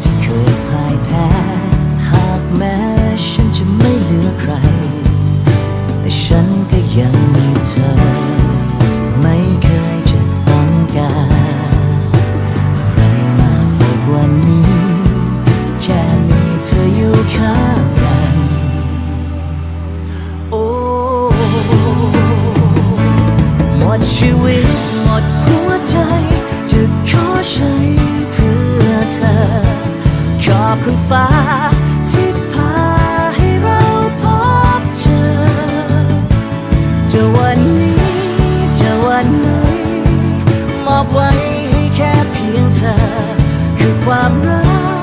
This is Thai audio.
ที่เคยพ่ายแพ้ หากแม้ฉันจะไม่เหลือใคร แต่ฉันก็ยังมีเธอ ไม่เคยจะต้องการอะไรมากไปกว่านี้ แค่มีเธออยู่ข้างกัน โอ้หมดชีวิตหมดหัวใจ จะขอใช้ ฟ้าที่พาให้เราพบเจอจะวันนี้จะวันไหนมอบไว้ให้แค่เพียงเธอ คือความรัก